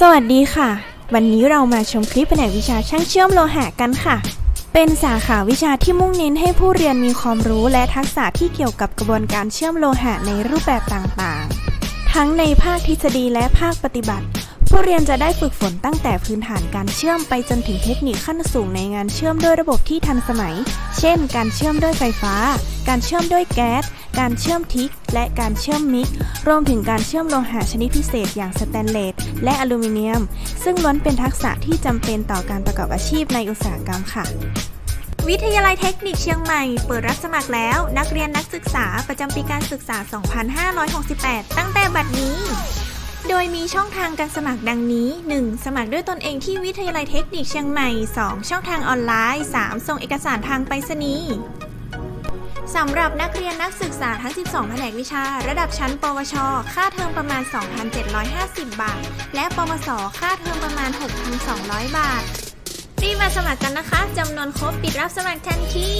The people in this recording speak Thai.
สวัสดีค่ะ วันนี้เรามาชมคลิปแผนกวิชาช่างเชื่อมโลหะกันค่ะ เป็นสาขาวิชาที่มุ่งเน้นให้ผู้เรียนมีความรู้และทักษะที่เกี่ยวกับกระบวนการเชื่อมโลหะในรูปแบบต่างๆ ทั้งในภาคทฤษฎีและภาคปฏิบัติ ผู้เรียนจะได้ฝึกฝนตั้งแต่พื้นฐานการเชื่อมไปจนถึงเทคนิคขั้นสูงในงานเชื่อมด้วยระบบที่ทันสมัย เช่น การเชื่อมด้วยไฟฟ้า การเชื่อมด้วยแก๊ส การเชื่อมทิกและการเชื่อมมิก รวมถึงการเชื่อมโลหะชนิดพิเศษอย่างสแตนเลสและอลูมิเนียม ซึ่งล้วนเป็นทักษะที่จำเป็นต่อการประกอบอาชีพในอุตสาหกรรมค่ะ วิทยาลัยเทคนิคเชียงใหม่ เปิดรับสมัครแล้ว นักเรียนนักศึกษาประจำปีการศึกษา 2568 ตั้งแต่บัดนี้โดยมีช่องทางการสมัครดังนี้ 1. สมัครด้วยตนเองที่วิทยาลัยเทคนิคเชียงใหม่ 2. ช่องทางออนไลน์ 3. ส่งเอกสารทางไปรษณีย์ สำหรับนักเรียนนักศึกษาทั้ง 12 แผนกวิชา ระดับชั้น ปวช ค่าเทอมประมาณ 2,750 บาท และปวส ค่าเทอมประมาณ 6,200 บาท รีบมาสมัครกันนะคะ จำนวนครบปิดรับสมัครทันที